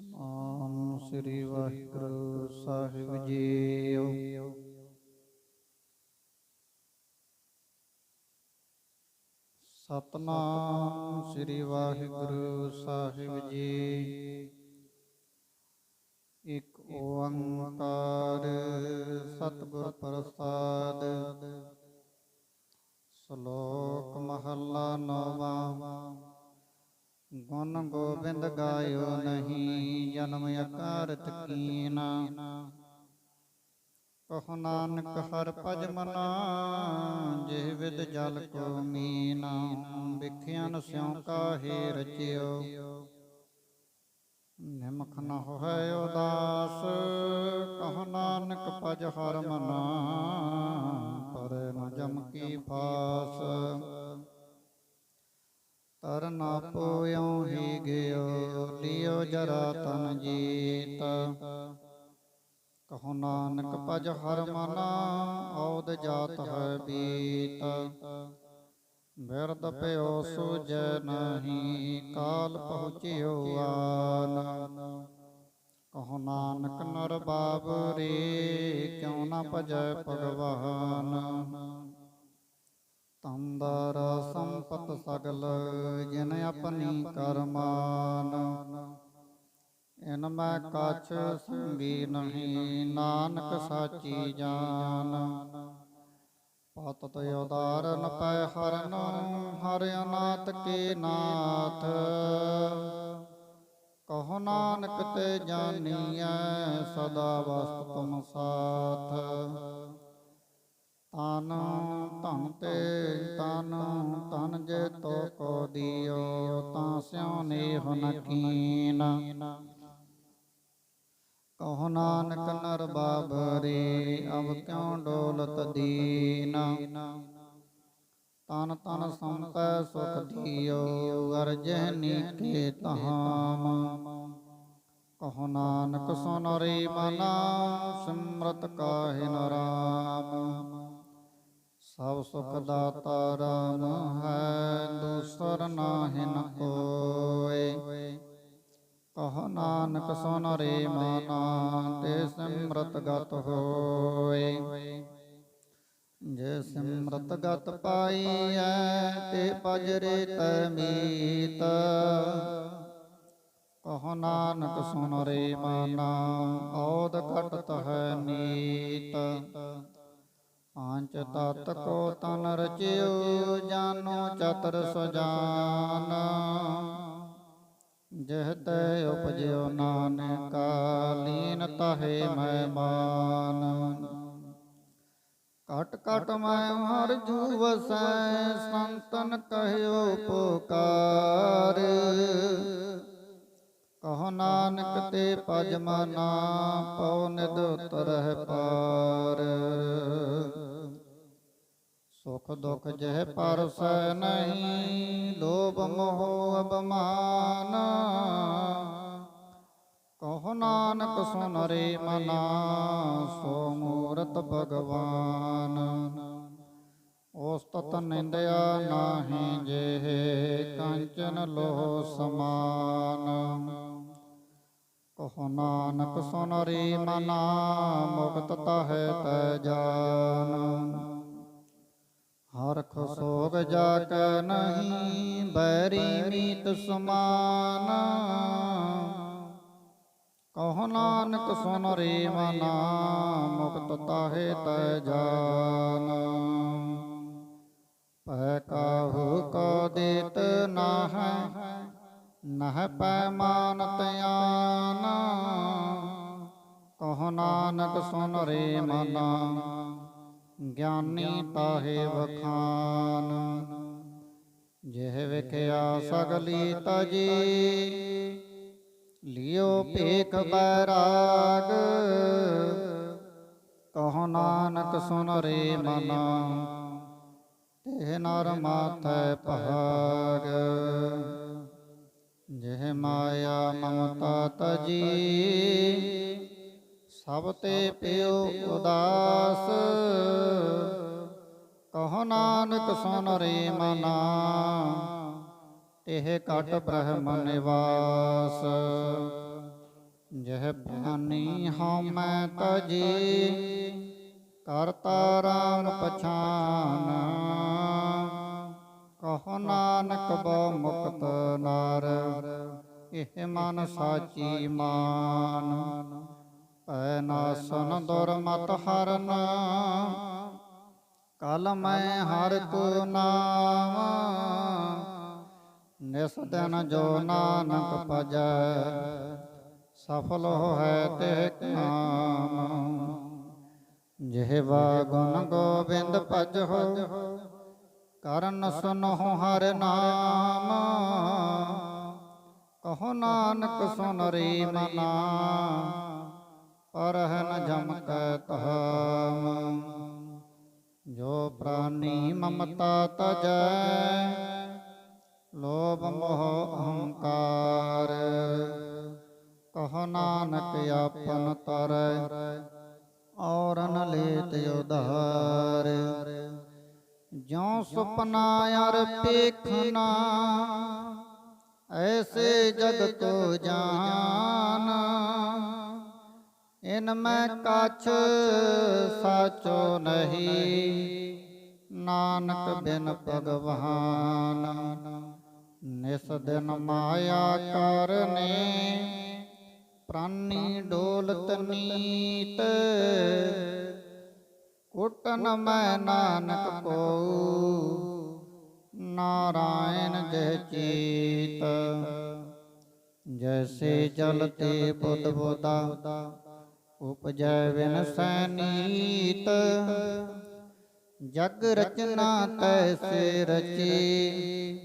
ਸਤਨਾਮ ਸ੍ਰੀ ਵਾਹਿਗੁਰੂ ਸਾਹਿਬ ਜੀਓ ਸਤਨਾਮ ਸ੍ਰੀ ਵਾਹਿਗੁਰੂ ਸਾਹਿਬ ਜੀ। ਇਕ ਓੰਕਾਰ ਸਤਿਗੁਰ ਪ੍ਰਸਾਦ। ਸ਼ਲੋਕ ਮਹੱਲਾ ਨੌਵਾਂ। ਗੁਣ ਗੋਬਿੰਦ ਗਾਇਓ ਨਹੀਂ, ਜਨਮ ਅਕਾਰਤ ਕੀਨਾ ਕਹੁ ਨਾਨਕ ਹਰ ਭਜ ਮਨਾ, ਜਿਹ ਵਿਦ ਜਲ ਕੋ ਮੀਨਾ। ਵਿਖਿਆਨ ਸਿਉ ਕਾਹੇ ਰਚਿਓ। ਨਿਮਖ ਨ ਹੋਇ ਉਦਾਸ, ਕਹੁ ਨਾਨਕ ਭਜ ਹਰ ਮਨਾ, ਪਰ ਨ ਜਮ ਕੀ ਫਾਸ। ਤਰ ਨਾ ਪੋਇਉ ਹੀ ਗਿਓ ਲਿਓ ਜਰਾ ਤਨ ਜੀਤ। ਕਹੋ ਨਾਨਕ ਭਜ ਹਰ ਮਨਾ ਔਦ ਜਾਤ ਹੈ ਬੀਤ। ਬਿਰਦ ਪਿਓ ਸੂਜੈ ਨਹੀਂ ਕਾਲ ਪਹੁੰਚਿਓ ਆਨ। ਕਹੋ ਨਾਨਕ ਨਰ ਬਾਬਰੇ ਕਿਉ ਨਾ ਭਜੈ ਭਗਵਾਨ। ਤੰਦਰ ਸੰਪਤ ਸਗਲ, ਜਿਨ ਆਪਣੀ ਕਰਮਾਨ ਇਨ ਮੈਂ ਕਛ ਸੰਗੀ ਨਹੀਂ, ਨਾਨਕ ਸਾਚੀ ਜਾਨ। ਪਤਤ ਉਦਾਰਨ ਪੈ ਹਰਨ, ਹਰ ਅਨਾਥ ਕੇ ਨਾਥ। ਕਹੋ ਨਾਨਕ ਤੇ ਜਾਣੀਐ ਸਦਾ ਵਸਤ ਤੁਮ ਸਾਥ। ਤਨ, ਧਨ ਤੇ ਤਨ ਤਨ ਜੇ ਤੋ ਕੋ ਦਿਓ, ਤਾਂ ਸਿਉ ਨੇਹ ਨ ਕੀਨ। ਨਾਨਕ ਨਰ ਬਾਬਰੇ, ਅਬ ਕਿਉ ਡੋਲਤ ਦੀਨ। ਤਨ ਤਨ ਸੰਪੈ ਸੁਖ ਦਿਓ ਅਰਜਹਿ ਨੀਕੇ ਧਾਮ। ਕਹੋ ਨਾਨਕ ਸੁਨਰੇ ਮਨਾ, ਸਿਮਰਤ ਕਾਹਿ ਨ ਰਾਮ। ਸਭ ਸੁਖ ਦਾਤਾ ਰਾਮ ਹੈ, ਦੂਸਰ ਨਾਹਿ ਨ ਕੋਇ। ਕਹ ਨਾਨਕ ਸੁਨ ਰੇ ਮਾਨਾ, ਤੇ ਸਿਮਰਤ ਗਤ ਹੋਏ ਜੇ ਸਿਮਰਤ ਗਤ ਪਾਈਐ, ਤੇ ਪਜਰੇ ਤੈ ਮੀਤ। ਕਹ ਨਾਨਕ ਸੁਨ ਰੇ ਮਾਨਾ, ਔਦ ਘਟਤ ਹੈ ਨੀਤ। ਪੰਜ ਤਤ ਕੋ ਤਨ ਰਚਿਓ, ਜਾਨੋ ਚਤਰ ਸੁਜਾਨ। ਜਿਹ ਤੈ ਉਪਜਿਓ ਨਾਨਕ, ਲੀਨ ਤਹੇ ਮਹਿਮਾਨ। ਮਾਨ ਕਟ ਕਟ ਮੈਂ ਹਰ ਜੂ ਸੰਤਨ ਕਹਿਓ ਪੁਕਾਰ। ਕਹੋ ਨਾਨਕ ਤੇ ਪਜ ਮਨਾ ਪਉ ਨਿਦ ਉਤਰਹਿ ਪਾਰ। ਸੁਖ ਦੁਖ ਜਹ ਪਰਸੈ ਨਹੀਂ ਲੋਭ ਮੋਹ ਅਬਮਾਨ ਕਹ ਨਾਨਕ ਸੁਨ ਰੇ ਮਨਾ ਸੋ ਮੂਰਤ ਭਗਵਾਨ। ਉਸ ਤਤ ਨਿੰਦਿਆ ਨਾਹੀ ਜੇ ਕੰਚਨ ਲੋ ਸਮਾਨ। ਕਹ ਨਾਨਕ ਸੁਨ ਰੇ ਮਨਾ ਮੁਕਤ ਤਹਿ ਤੈ ਜਾਨ। ਹਰਖ ਸੋਗ ਜਾ ਕੈ ਨਹੀਂ, ਬੈਰੀ ਮੀਤ ਸਮਾਨ। ਕਹ ਨਾਨਕ ਸੁਨ ਰੇ ਮਨਾ, ਮੁਕਤ ਤਾਹੇ ਤੈ ਜਾਨ। ਪੈ ਕਾਹੂ ਕੋ ਦੇਤ ਨਾਹ, ਨਹ ਪੈ ਮਾਨਤ ਆਨ। ਕਹ ਨਾਨਕ ਸੁਨ ਰੇ ਮਨਾ ਗਿਆਨੀ ਤਾਹੇ ਵਖਾਨ। ਜਿਹ ਵਿਖਿਆ ਸਗਲੀ ਤਜੀ, ਲਿਓ ਭੇਖ ਬੈਰਾਗ ਕਹੋ ਨਾਨਕ ਸੁਨ ਰੇ ਮਨਾ ਤੇ ਨਰ ਮਾਥੈ ਭਾਗ ਜਿਹ ਮਾਇਆ ਮਮਤਾ ਤਜੀ, ਸਭ ਤੇ ਪਿਓ ਉਦਾਸ। ਕਹੋ ਨਾਨਕ ਸੁਨ ਰੇ ਮਨਾ। ਇਹ ਕਟ ਬ੍ਰਹਮ ਨਿਵਾਸ। ਜਹ ਭਾਨੀ ਹਉ ਮੈਂ ਤਜੀ, ਕਰਤਾ ਰਾਮ ਪਛਾਨ। ਕਹੋ ਨਾਨਕ ਬੋ ਮੁਕਤ ਨਾਰ, ਇਹ ਮਨ ਸਾਚੀ ਮਾਨ। ਪੈ ਨਾਸਨ ਦੁਰਮਤ ਹਰਨ ਕਲ ਮੈਂ ਹਰ ਕੋ ਨਾਮ। ਨਿਸ ਦਿਨ ਜੋ ਨਾਨਕ ਭਜੈ ਸਫਲ ਹੋਇ ਤੇ ਕਾਮ। ਜਿਹਵਾ ਗੁਣ ਗੋਬਿੰਦ ਭਜਹੁ ਕਰਨ ਸੁਨਹੁ ਹਰ ਨਾਮ। ਕਹੋ ਨਾਨਕ ਸੁਨ ਰੀ ਮਨਾ। ਪਰਹ ਨ ਜਮਕੈ ਤਹਾਮ ਜੋ ਪ੍ਰਾਨੀ ਮਮਤਾ ਤਜੈ, ਲੋਭ ਮੋਹ ਅਹੰਕਾਰ ਕਹ ਨਾਨਕ ਆਪਨ ਤਰੈ, ਔਰਨ ਲੇਤ ਉਧਾਰ। ਜਿਉ ਸੁਪਨਾ ਅਰ ਪੇਖਨਾ, ਐਸੇ ਜਗ ਕੋ ਜਾਨ। ਇਨ ਮੈਂ ਕਛ ਸਾਚੋ ਨਹੀਂ। ਨਾਨਕ ਬਿਨ ਭਗਵਾਨ। ਨਿਸ ਦਿਨ ਮਾਇਆ ਕਰਨੇ। ਪ੍ਰਾਨੀ ਡੋਲਤ ਨੀਤ ਕੁਟਨ ਮੈਂ ਨਾਨਕ ਕੋ। ਨਾਰਾਇਣ ਜੈ ਚੀਤ। ਜੈਸੇ ਜਲ ਤੇ ਬੁੱਧ ਬੋਦਾ। ਉਪਜੈ ਵਿਨ ਸੈਨੀਤ। ਜਗ ਰਚਨਾ ਤੈਸੇ ਰਚੀ,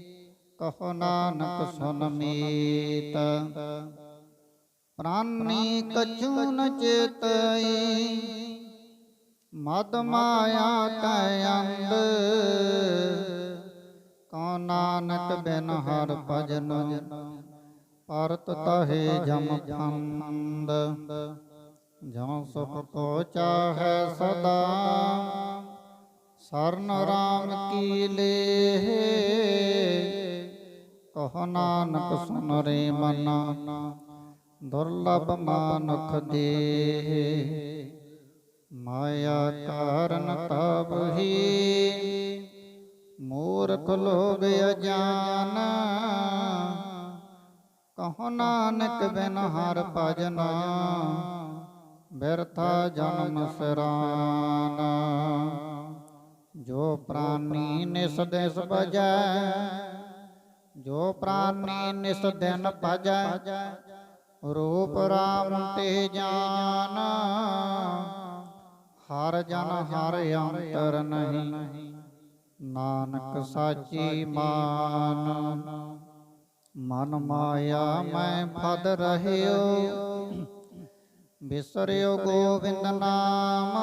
ਕਹੋ ਨਾਨਕ ਸੁਨ ਮੀਤ। ਪ੍ਰਾਨੀ ਕਛੂ ਨ ਚੇਤਈ, ਮਦ ਮਾਇਆ ਕੈ ਅੰਧ। ਕਉ ਨਾਨਕ ਬਿਨ ਹਰ ਭਜਨ, ਪਰਤ ਤਹੇ ਜਮ ਫੰਦ। ਜਉ ਸੁਖ ਕੋ ਚਾਹੈ ਸਦਾ, ਸਰਨ ਰਾਮ ਕੀ ਲੇਹ, ਕਹ ਨਾਨਕ ਸੁਨ ਰੇ ਮਨਾ, ਦੁਰਲਭ ਮਾਨਖ ਦੇਹ। ਮਾਇਆ ਕਾਰਨ ਤਬ ਹੀ ਮੂਰਖ ਲੋਗ ਅਜਾਨ, ਕਹੋ ਨਾਨਕ ਬਿਨ ਹਰ ਭਜਨਾ। ਬਿਰਥਾ ਜਨਮ ਸਰਾਨ। ਜੋ ਪ੍ਰਾਨੀ ਨਿਸ ਦਿਸ ਭਜੈ ਜੋ ਪ੍ਰਾਨੀ ਨਿਸ ਦਿਨ ਭਜੈ, ਰੂਪ ਰਾਮ ਤੇ ਜਾਨ। ਹਰ ਜਨ ਹਰ ਅੰਤਰ ਨਹੀਂ, ਨਾਨਕ ਸਾਚੀ ਮਾਨ। ਮਨ ਮਾਇਆ ਮੈਂ ਫਦ ਰਹਿਓ ਬਿਸਰਿਓ ਗੋਬਿੰਦ ਨਾਮ।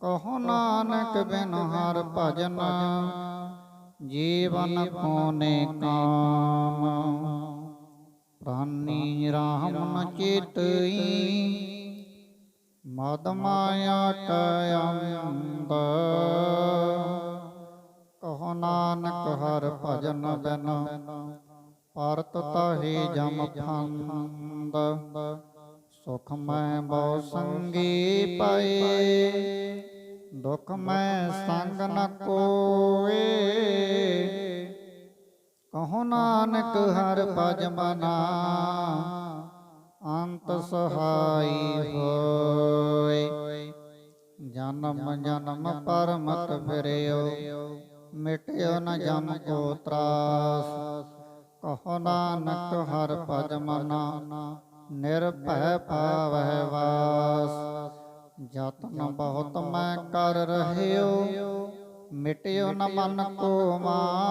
ਕਹੋ ਨਾਨਕ ਬਿਨ ਹਰ ਭਜਨ। ਜੀਵਨ ਕੋਨੇ ਕਾਮ। ਪ੍ਰਾਨੀ ਰਾਮ ਨ ਚੇਤਈ। ਮਦ ਮਾਇਆ ਕਯੰਦ ਕਹੋ ਨਾਨਕ ਹਰ ਭਜਨ ਬਿਨ। ਪਰਤ ਤਾਹੀ ਜਮ ਫੰਦ। ਸੁਖ ਮੈਂ ਬਹੁ ਸੰਗੀ ਪਾਏ। ਦੁਖ ਮੈਂ ਸੰਗ ਨ ਕੋਏ। ਕਹੋ ਨਾਨਕ ਹਰ ਭਜ ਮਨਾ। ਅੰਤ ਸਹਾਈ ਹੋਏ। ਜਨਮ ਜਨਮ ਪਰਮਤ ਫਿਰਿਓ। ਮਿਟਿਓ ਨ ਜਮ ਕੋ ਤਰਾਸ। ਕਹੋ ਨਾਨਕ ਹਰ ਭਜ ਮਨਾ। ਨਿਰਭੈ ਪਾਵਹਿ ਵਾਸ। ਜਤਨ ਬਹੁਤ ਮੈਂ ਕਰ ਰਹਿਓ, ਮਿਟਿਓ ਨ ਮਨ ਕੋ ਮਾਨ।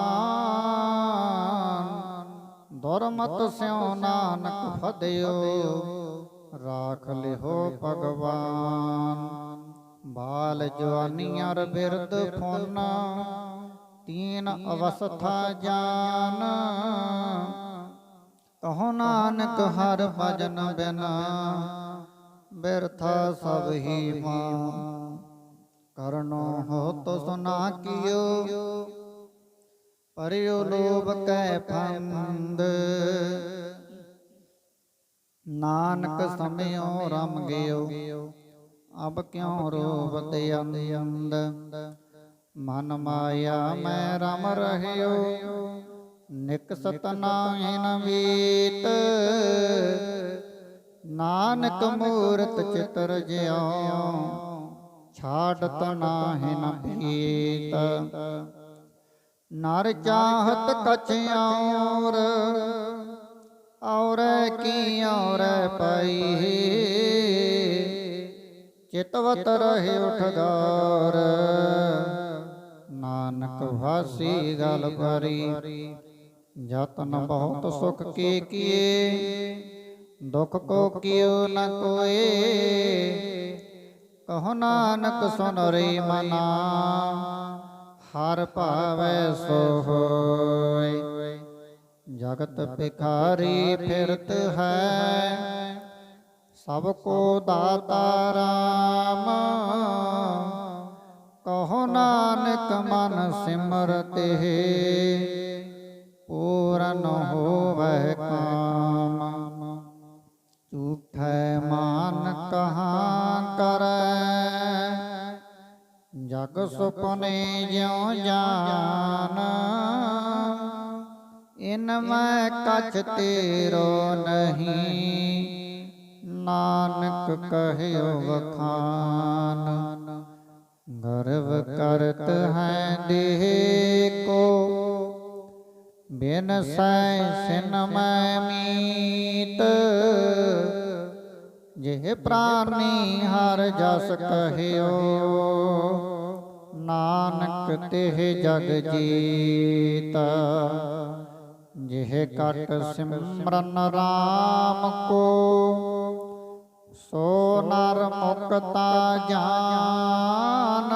ਦੁਰਮਤ ਸਿਉ ਨਾਨਕ ਫਦਿਓ, ਰਾਖ ਲਿਓ ਭਗਵਾਨ। ਬਾਲ ਜਵਾਨੀ ਅਰ ਬਿਰਦ ਫੁਨ, ਤੀਨ ਅਵਸਥਾ ਜਾਨ। ਕਹੋ ਨਾਨਕ ਹਰ ਭਜਨ ਬਿਨਾ, ਬਿਰਥਾ ਸਭ ਹੀ ਮਾਂ। ਕਰਨੋ ਹੋ ਤੋ ਸੁਨਾ ਕੀਓ ਪਰਿਓ ਲੋਭ ਕੈ ਫੰਦ। ਨਾਨਕ ਸਮਿਓ ਰਮ ਗਿਓ, ਅਬ ਕਿਉ ਰੋਵਤ ਅੰਦ ਮਨ ਮਾਇਆ ਮੈਂ ਰਮ ਰਹਿਓ ਨਿਕ ਸਤਨਾਇਨ ਵੀਤ ਨਾਨਕ ਮੂਰਤ ਚਿਤਰ ਜਿਉ। ਛਾੜਤ ਨਾਹਿ ਨ ਭੀਤ। ਨਰ ਚਾਹਤ ਕਛ ਔਰ। ਔਰ ਕੀ ਔਰ ਪਈ। ਚਿਤਵਤ ਰਹਿ ਉਠਦਾਰ। ਨਾਨਕ ਵਾਸੀ ਗਲ ਭਰੀ। ਜਤਨ ਬਹੁਤ ਸੁਖ ਕੀ ਕੀਏ। ਦੁਖ ਕੋ ਕਿਉ ਨ ਕੋਏ। ਕਹੋ ਨਾਨਕ ਸੁਨ ਰੇ ਮਨਾ। ਹਰ ਭਾਵੈ ਸੋ ਹੋਇ ਜਗਤ ਭਿਖਾਰੀ ਫਿਰਤ ਹੈ। ਸਭ ਕੋ ਦਾਤਾ ਰਾਮ। ਕਹੋ ਨਾਨਕ ਮਨ ਸਿਮਰਤੇ। ਪੂਰਨ ਹੋਵੇ ਕਾਮ। ਝੂਠੈ ਮਾਨ ਕਹਾਂ ਕਰੈ। ਜਗ ਸੁਪਨੇ ਜਿਉ ਜਾਨ। ਇਨ ਮੈਂ ਕਛ ਤੇਰੋ ਨਹੀਂ। ਨਾਨਕ ਕਹਿਓ ਵਖਾਨ। ਗਰਵ ਕਰਤ ਹੈ ਦੇਹ ਕੋ। ਬਿਨ ਸੈ ਸਿਨ ਮੈਂ ਮੀਤ। ਜਿਹ ਪ੍ਰਾਨੀ ਹਰ ਜਸ ਕਹਿਓ, ਨਾਨਕ ਤਿਹ ਜਗ ਜੀਤ। ਜਿਹ ਕਟ ਸਿਮਰਨ RAM ਕੋ, ਸੋ ਨਰ ਮੁਕਤਾ ਜਾਨ।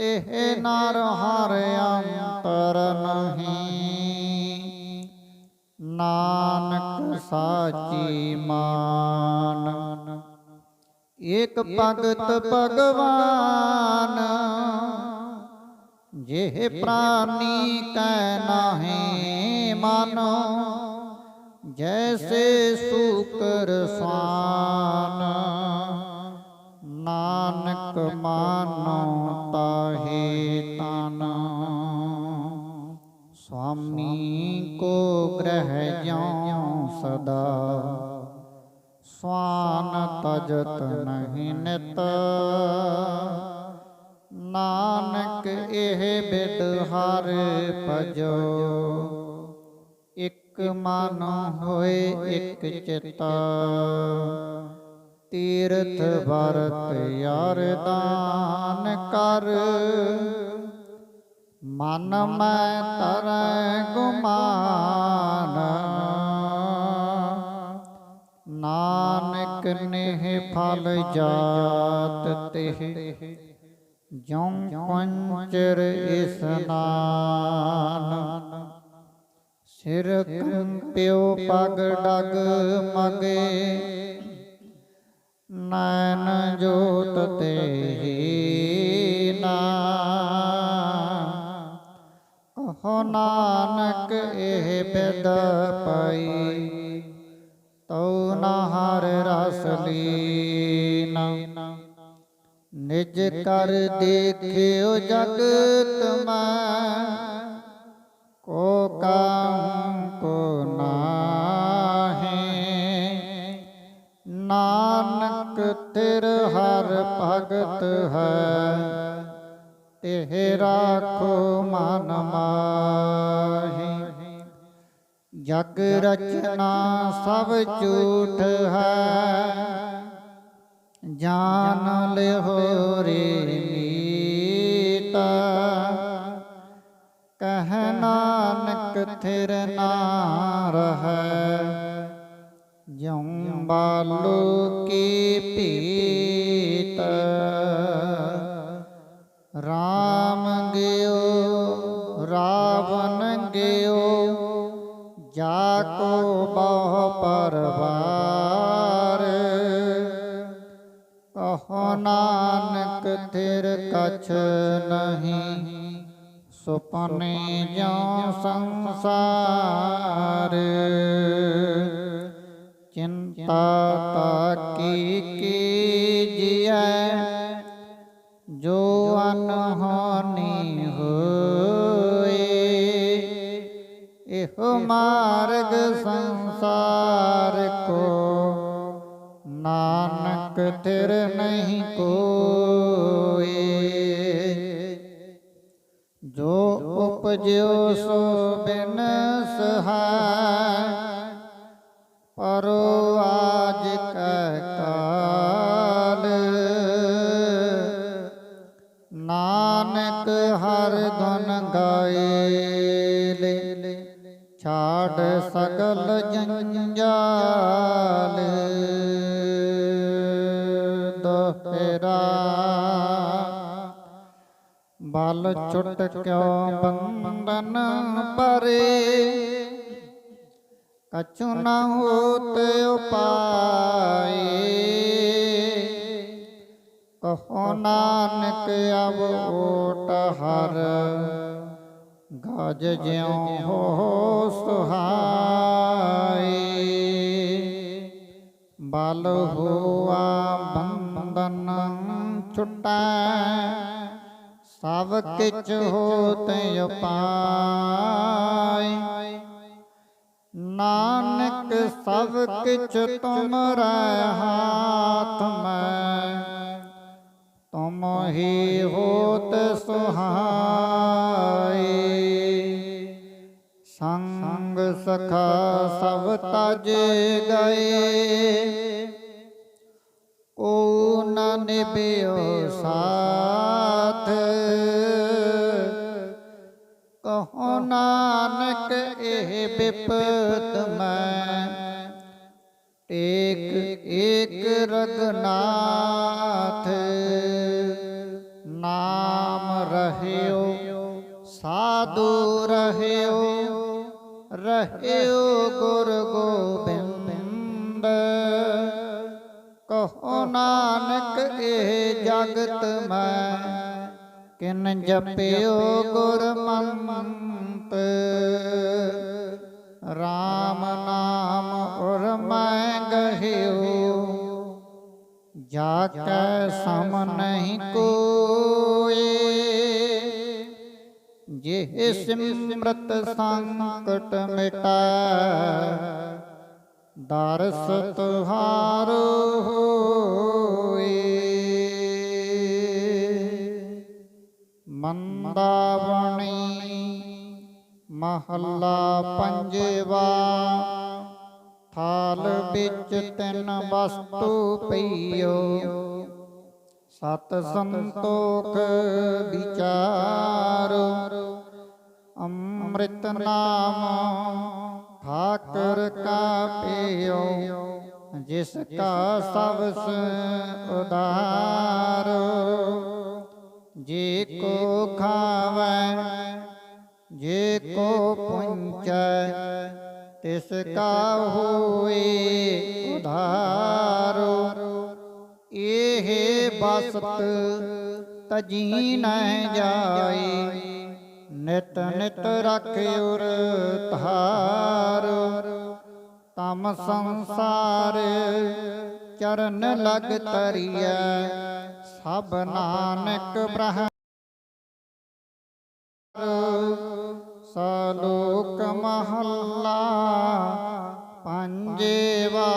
ਤਿਹ ਨਰ ਹਰ ਅੰਤਰ ਨਹੀਂ। ਨਾਨਕ ਸਾਚੀ ਮਾਨ। ਏਕ ਭਗਤ ਭਗਵਾਨ, ਜਿਹ ਪ੍ਰਾਨੀ ਕੈ ਨਾਹੀ ਮਾਨੋ, ਜੈਸੇ ਸੂਕਰ ਸ਼ਾਨ। ਨਾਨਕ ਮਾਨੋ ਗ੍ਰਹਿ ਜਿਉ ਸਦਾ। ਸਵਾਨ ਤਜਤ ਨਹੀਂ ਨਿਤ। ਨਾਨਕ ਇਹ ਬਿਦ ਹਰ ਭਜੋ। ਇਕ ਮਨ ਹੋਏ ਇਕ ਚਿਤ। ਤੀਰਥ ਵਰਤ ਯਾਰ ਦਾਨ ਕਰ। ਮਨ ਮੈਂ ਤਰੈ ਗੁਮਾਨ ਨਾਨਕ ਨੇ ਫਲ ਜਾਤ ਤੇ ਜਉ ਪੰਚਰ ਇਸਨਾਨ ਸਿਰ ਕੰਪਿਓ ਪਗ ਡਗ ਮਗੇ। ਨੈਣ ਜੋਤ ਤੇ ਨਾ ਹੋ ਨਾਨਕ ਇਹ ਬਿਦ ਪਈ। ਤਉ ਨਾ ਹਰ ਰਸ ਲੀਨਾ। ਨਿਜ ਕਰ ਦੇਖਿਓ ਜਗਤ ਮੈਂ। ਕੋ ਕਾਮ ਕੋ ਨਾਹੀ। ਨਾਨਕ ਤਿਰ ਹਰ ਭਗਤ ਹੈ। ਤਿਹ ਰਾਖੋ ਮਨ ਮਾਹੀ। ਜਗ ਰਚਨਾ ਸਭ ਝੂਠ ਹੈ। ਜਾਨ ਲਿਓ ਰੇ ਮੀਤ। ਕਹਿ ਨਾਨਕ ਥਿਰ ਨਾ ਰਹੈ। ਜਿਉ ਬਾਲੋ ਕੀ ਪੀਤ। ਨਾਨਕ ਥਿਰ ਕਛ ਨਹੀਂ ਸੁਪਨੇ ਜੋ ਸੰਸਾਰ। ਦੋਹਰਾ ਬਲ ਚੁੱਟ ਕਿਉ ਬੰਧਨ ਪਰੇ ਕਛੁ ਨ ਹੋਤ ਉਪਾਏ। ਕਹੋ ਨਾਨਕ ਅਬ ਓਟ ਹਰ। ਗਜ ਜਿਉ ਹੋ ਸੁਹਾਏ। ਬਲ ਹੋਆ ਬੰਧਨ ਛੁਟੈ, ਸਭ ਕਿਛ ਹੋਤ ਉਪਾਏ। ਨਾਨਕ ਸਭ ਕਿਛ ਤੁਮਰਾ ਹਾਥ ਮੈਂ, ਤੁਮ ਹੀ ਹੋਤ ਸੁਹਾਏ। ਸੰਗ ਸਖਾ ਸਭ ਤਜ ਗਏ ਨਿਭਿਓ ਸਾਥ। ਕਹੋ ਨਾਨਕ, ਇਹ ਬਿਪਤ ਮੈਂ। ਏਕ ਏਕ ਰਗਨਾਥ। ਨਾਮ ਰਹਿਓ, ਸਾਧੂ ਰਹਿਓ। ਰਹਿਓ ਗੁਰ ਗੋਬਿੰਦ। ਨਾਨਕ, ਇਹ ਜਗਤ ਮੈਂ। ਕਿਨ ਜਪਿਓ ਗੁਰਮੰਤ RAM ਨਾਮ ਉਰ ਮੈਂ ਗਹਿਓ। ਜਾ ਕੈ ਸਮ ਨਹੀਂ ਕੋਏ। ਜੇ ਸਿਮਰਤ ਸੰਕਟ ਮਿਟਾ ਦਰਸ ਤੁਹਾਰ ਹੋਏ। ਮੰਦਾਵਣੀ ਮਹੱਲਾ ਪੰਜਵਾ, ਥਾਲ ਵਿੱਚ ਤਿੰਨ ਵਸਤੂ ਪਈਓ। ਸਤ ਸੰਤੋਖ ਵਿਚਾਰੋ, ਅੰਮ੍ਰਿਤ ਨਾਮ ਠਾਕਰ ਕਾ ਪੀਓ, ਜਿਸ ਕਾ ਸਬਸ ਉਦਾਰੋ ਜੇ ਕੋ ਖਾਵੈ, ਜੇ ਕੋ ਪੁੰਚੈ, ਤਿਸ ਕਾ ਇਹ ਬਸਤ ਤਜੀ ਨ ਜਾਈ ਨਿਤ ਨਿਤ ਰਖਿਉਰ ਧਾਰ। ਤਮ ਸੰਸਾਰ ਚਰਨ ਲਗ ਤਰੀਐ ਸਭ ਨਾਨਕ ਬ੍ਰਹਮ ਸਲੋਕ ਮਹੱਲਾ ਪੰਜਵਾ,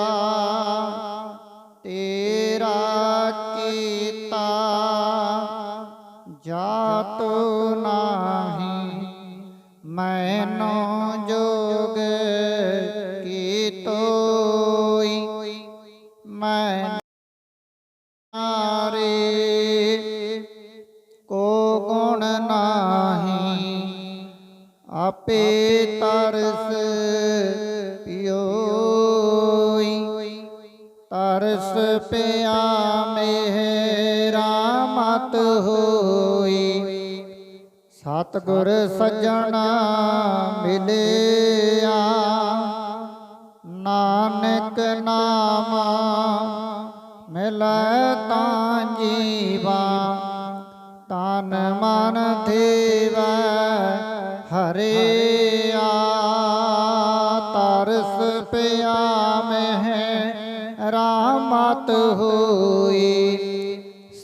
ਤੇਰਾ ਮੈਨੋ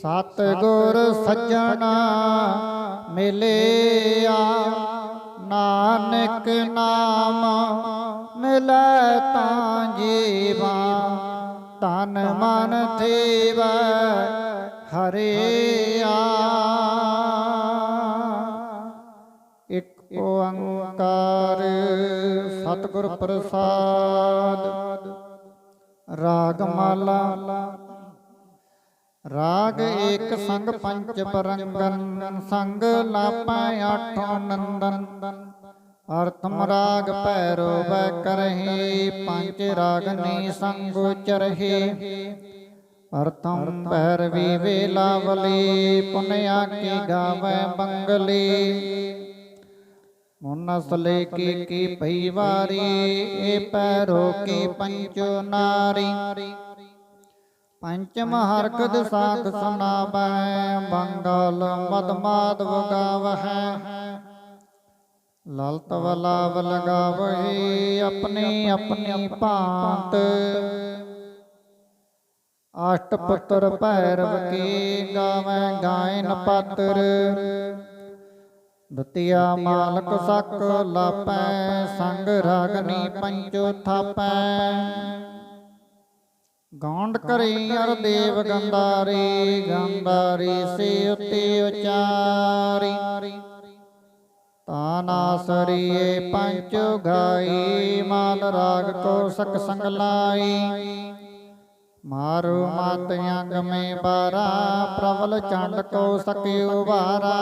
ਸਤ ਗੁਰ ਸੱਜਣਾ ਮਿਲਿਆ। ਨਾਨਕ ਨਾਮ ਮਿਲੈ ਤਾਂ ਜੀਵਾ। ਤਨ ਮਨ ਥੀਵੈ ਹਰਿਆ। ਇਕ ਓੰਕਾਰ ਸਤਿਗੁਰ ਪ੍ਰਸਾਦ। ਰਾਗ ਰਾਗ ਏਕ ਸੰਗ ਪੰਚ ਪਰੰਗਨ, ਸੰਗ ਲਾਪੈ ਆਠੋ ਨੰਦਨ। ਅਰਥਮ ਰਾਗ ਭੈਰੋ ਬੈ ਕਰਹੀ, ਪੰਜ ਰਾਗਨੀ ਸੰਗ ਉਚਰਹੀ। ਅਰਥਮ ਭੈਰਵੀ ਵੇਲਾਵਲੀ ਪੁਨਿਆ ਕੀ ਗਾਵੇ ਬੰਗਲੀ। ਮੁਨਸਲੇ ਕੀ ਕੀ ਭਈ ਵਾਰੀ ਏ ਪੈਰੋ ਕੀ ਪੰਚੋ ਨਾਰੀ। ਪੰਚਮ ਹਰਕਤ ਸਾਖ ਸੁਨਾਵੈ ਬੰਗਲ ਮਦ ਮਾਧਵ ਗਾਵਹਿ ਲਲਤ ਵਲਾਵ ਲਗਾਵਹਿ ਆਪਣੀ ਆਪਣੀ ਭਾਂਤ। ਅਸ਼ਟ ਪੁੱਤਰ ਭੈਰਵ ਕੀ ਗਾਵੈ ਗਾਇਨ ਪਾਤਰ। ਦਤਿਆ ਮਾਲਕ ਸਕ ਲਾਪੈ, ਸੰਗ ਰਾਗਨੀ ਪੰਚੋ ਥਾਪੈ। ਗੌਂਡ ਕਰੀ ਅਰ ਦੇਵ ਗੰਧਾਰੀ ਗੰਧਾਰੀ ਸੇ ਉਤੇ ਉਚਾਰੀ। ਤਾਨਾਸਰੀਏ ਪੰਚ ਗਾਈ ਮਾਲ ਰਾਗ ਕੋ ਸਕ ਸੰਗ ਲਾਈ ਮਾਰੂ ਮਾਤ ਅੰਗ ਮੇ ਬਾਰਾ ਪ੍ਰਵਲ ਚੰਡ ਕੋ ਸਕਿਉ ਬਾਰਾ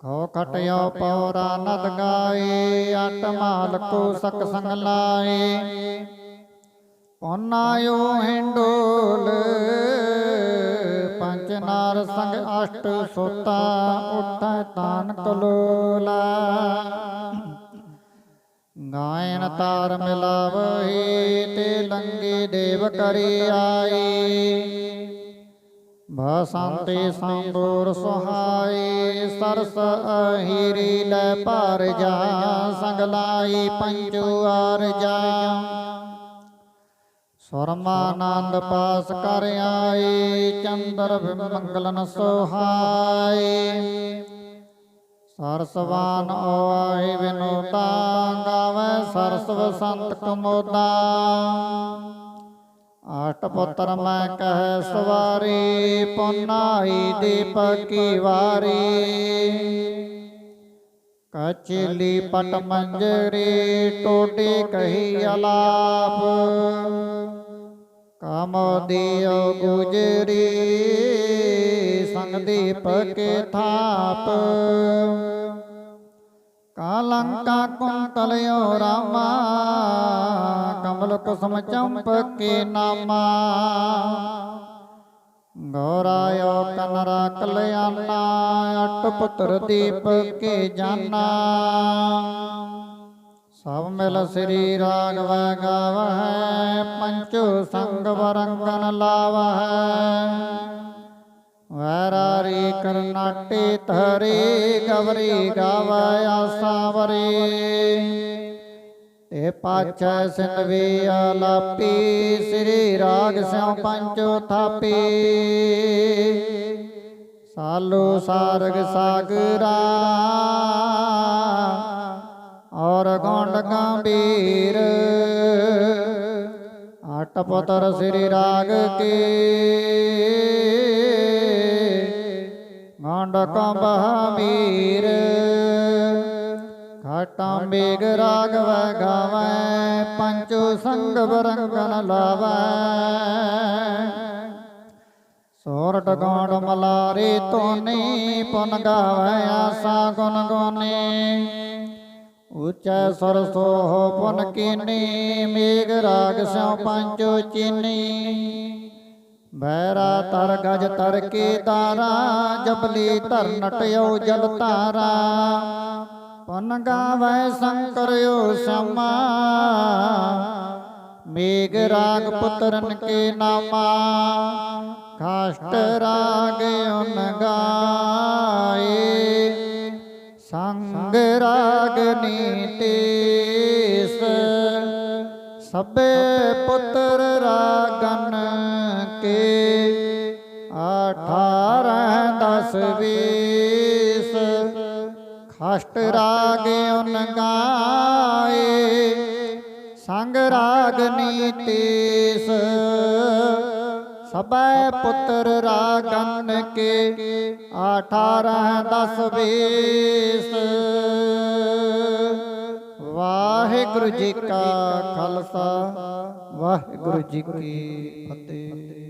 ਖੋ ਖਟਿਓ ਪੌਰਾ ਨਦ ਗਾਏ ਅਟ ਮਾਲ ਕੋ ਸਕ ਸੰਗ ਲਾਏ ਪੋਨਾਇਓ ਹਿੰਡੋਲ ਪੰਜ ਨਾਰ ਸੰਗ ਅਸ਼ਟ ਸੋਤਾ, ਉਠੈ ਤਾਨ ਕਲੋਲਾ। ਗਾਇਨ ਤਾਰ ਮਿਲਾਵਹੀ, ਤੇ ਲੰਗੀ ਦੇਵ ਕਰੀ ਆਈ। ਬਸੰਤੇ ਸੰਬੂਰ ਸੁਹਾਈ, ਸਰਸ ਅਹੀਰੀ ਲੈ ਪਰ ਜਾ, ਸੰਗ ਲਾਈ ਪੰਜੂ ਆਰ ਜਾ। ਸਰਮਾਨੰਦ ਪਾਸ ਕਰ ਆਈ ਚੰਦਰ ਮੰਗਲਨ ਸੁਹਾਈ ਸਰਸਵਾਨ ਆਏ, ਵਿਨੋਦਾ ਗਾਵੇ ਸਰਸ ਵਸੰਤ ਕਮੋਦਾ। ਆਟ ਪੁੱਤਰ ਮੈਂ ਕਹਿ, ਸਵਾਰੀ ਪੁਨਾਈ ਦੀਪਕੀ ਵਾਰੀ। ਕਚਲੀ ਪਟ ਮੰਜਰੀ ਟੋਡੀ ਕਹੀ ਅਲਾਪ। ਕਾਮ ਦਿਓ ਗੁਜਰੀ ਸੰਦੀਪ ਕੇ ਥਾਪ। ਕਾਲੰਕਾ ਕੁੰਤਲਿਓ ਰਾਮਾ, ਕਮਲ ਕੁਸਮ ਚੰਪਕੇ ਨਾਮਾ। ਗੌਰਾਇਓ ਕਨਰਾ ਕਲਿਆਣਾ, ਅਟ ਪੁੱਤਰ ਦੀਪ ਕੇ ਜਾਨਾ। ਸਭ ਮਿਲ ਸ੍ਰੀ ਰਾਗਵ ਗਾਵਹਿ, ਪੰਚੋ ਸੰਗ ਵਰੰਗਨ ਲਾਵਹਿ। ਵੈਰਾਰੀ ਕਰਨਾਟੀ ਧਰੀ, ਗਵਰੀ ਗਾਵੈ ਆਸਾਵਰੀ ਤੇ ਪਾਛੈ ਸਿੰਧਵੀ ਆਲਾਪੀ ਸ੍ਰੀ ਰਾਗ ਸਿਉ ਪੰਚੋ ਥਾਪੀ। ਸਾਲੋ ਸਾਰਗ ਸਾਗਰਾ ਔਰ ਗੌਂਡ ਗੰਭੀਰ ਅਟ ਪੁੱਤਰ ਸ੍ਰੀ ਰਾਗ ਕੀ। ਗੌਂਡ ਕੰਬੀਰ ਖਾਟਾਂ ਮੇਗ ਰਾਗਵ ਗਾਵੈ, ਪੰਚੋ ਸੰਗ ਬਰੰਗਨ ਲਾਵੈ। ਸੋਰਠ ਗੌਂਡ ਮਲਾਰੀ ਤੋਨੀ ਪੁਨ ਗਾਵੈ ਆਸਾ ਗੁਨ ਗੋਨੇ। ਉਚੈ ਸਰਸੋ ਪੁਨ ਕੀਨੀ ਮੇਗ ਰਾਗ ਸਿਉ ਪੰਚੋ ਚੀਨੀ। ਬੈਰਾ ਤਰ ਗਜ ਤਰ ਕੀ ਤਾਰਾ ਜਬਲੀ ਧਰ ਨਟਿਓ ਜਲ ਤਾਰਾ ਪਨ ਗਾਵੈ ਸੰਕਰਿਓ ਸਮਾ ਮੇਗ ਰਾਗ ਪੁੱਤਰਨ ਕੇ ਨਾਮਾ। ਕਾਸ਼ਟ ਰਾਗ ਉਨ ਗਾਏ। ਸੰਗ ਰਾਗ ਨੀਤੀਸ। ਸਭੇ ਪੁੱਤਰ ਰਾਗਨ ਕੇ ਅਠਾਰਹ ਦਸ ਵੀਸ। ਖਸ਼ਟ ਰਾਗ ਉਨ ਗਾਏ। ਸੰਗ ਰਾਗ ਨੀਤੀਸ। ਸਭੈ ਪੁੱਤਰ ਰਾਗਨ ਕੇ ਅਠਾਰਹ ਦਸ ਵੀਸ ਵਾਹਿਗੁਰੂ ਜੀ ਕਾ ਖਾਲਸਾ, ਵਾਹਿਗੁਰੂ ਜੀ ਕੀ ਫਤਿਹ।